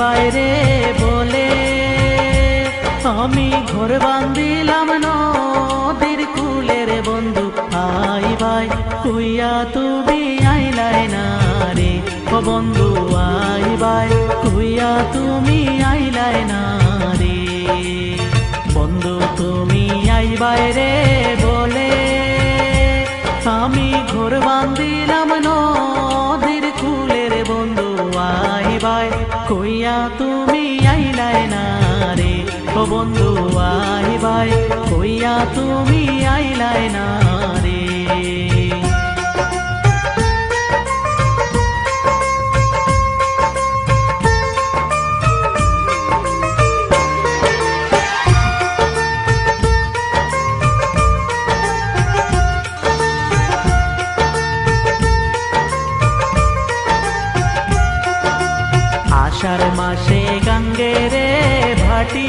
বাইরে বলে, আমি ঘর বান্ধিলাম নদীর কুলের বন্ধু। আই ভাই, কুইয়া তুমি আইলাই না ও বন্ধু, আই ভাই, কুইয়া তুমি আইলাই না বন্ধু তুমি আই বাইরে বলে, আমি ঘর বান্ধিলাম নদীর বন্ধু আই ভাই কইয়া তুমি আইলাই না রে। আষাঢ় মাসে গঙ্গে রে ভাটি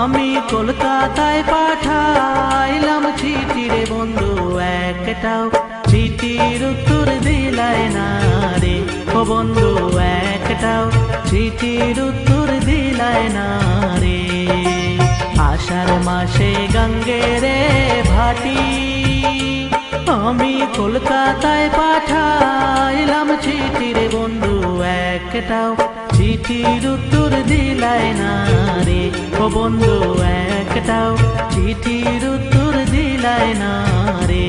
আমি কলকাতায় পাঠাইলাম চিঠি বন্ধু একটাও। চিঠির উত্তর দিলাই না রে ও বন্ধু একটাও। চিঠির উত্তর দিলাই না রে। আষাঢ় মাসে গঙ্গে রে ভাটি। আমি কলকাতায় পাঠাইলাম চিঠির বন্ধু একটাও। চিঠির উত্তর দিলাই না রে। ও বন্ধু একটাও চিঠির উত্তর দিলাই না রে।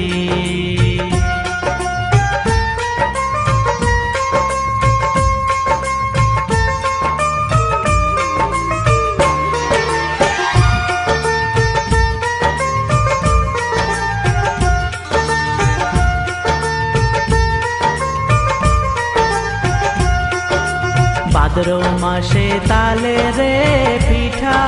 ভাদ্র মাসে তালে রে পিঠা।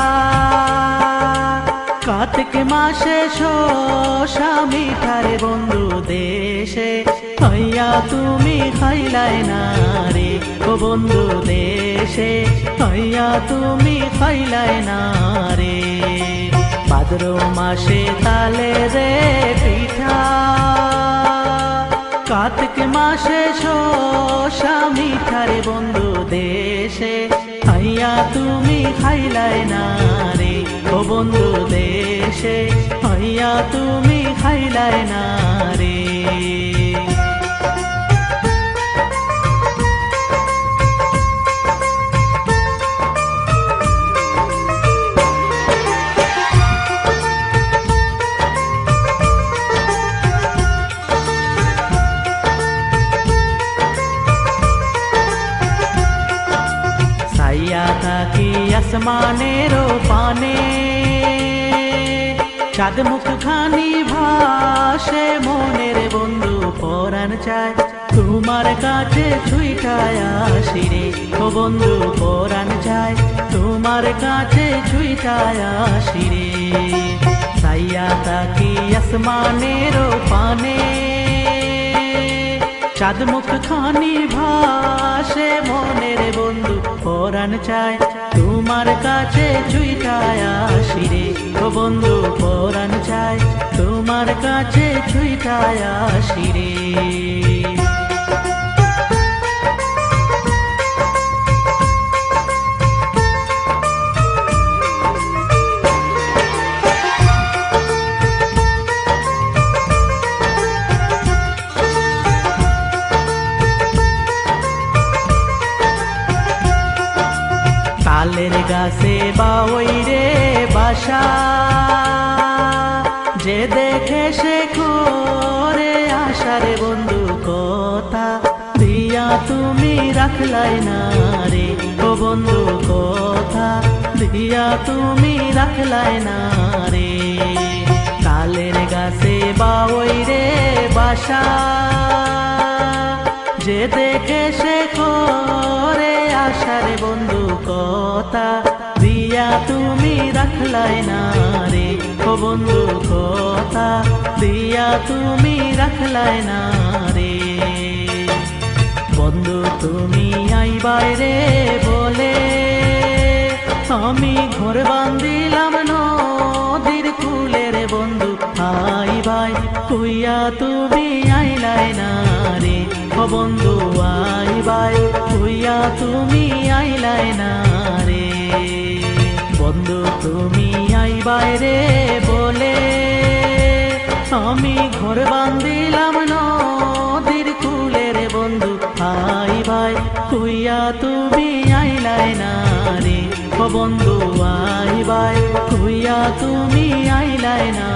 কার্তিক মাসে শোষা মিঠারে বন্ধু দেশে। হইয়া তুমি খাইলাই না রে ও বন্ধু দেশে। হইয়া তুমি খাইলাই না রে। ভাদ্র মাসে তালে রে পিঠা। কার্তিক মাসে শোষা মিঠারে বন্ধু দেশে হাইয়া তুমি খাইলাই না রে। ও বন্ধু দেশে হাইয়া তুমি খাইলাই না রে। থাকি আসমানের পানে। চাঁদ মুখ খানি ভাসে, মনের বন্ধু পরাণ চায়। তোমার কাছে ছুইটায় আসি রে, ও বন্ধু পরাণ চায়। তোমার কাছে ছুইটায় আসি রে। সাইয়া তাকি আসমানের পানে। চাঁদ মুখ খানি ভাসে, মনের বন্ধু পরাণ চায়। তোমার কাছে ছুইটায় আসি ও বন্ধু পরাণ চায়। তোমার কাছে ছুইটায় আসি রে। তালের গাছে বাওই রে বাসা। যে দেখে সে করে আশারে বন্ধু কথা। দিয়া তুমি রাখলাই না রে ও বন্ধু কথা। দিয়া তুমি রাখলাই না রে তালের গাছে বাওই রে বাসা। যে দেখে সে করে দিয়া তুমি রাখলাই না রে। ও বন্ধু, কথা দিয়া তুমি রাখলাই না রে। বন্ধু, তুমি আইবাই রে বলে আমি ঘর বান্দিলাম নদীর কুলের বন্ধু। আই ভাই, কুইয়া তুমি আইলাই না রে। ও বন্ধু, আই ভাই, কুইয়া তুমি আইলাই না বন্ধু, তুমি আই বাইরে বলে আমি ঘর বান্ধিলাম নদীর কুলের বন্ধু। আই ভাই কুইয়া তুমি আইলাই না রে বন্ধু, আই ভাই কুইয়া তুমি আইলাই না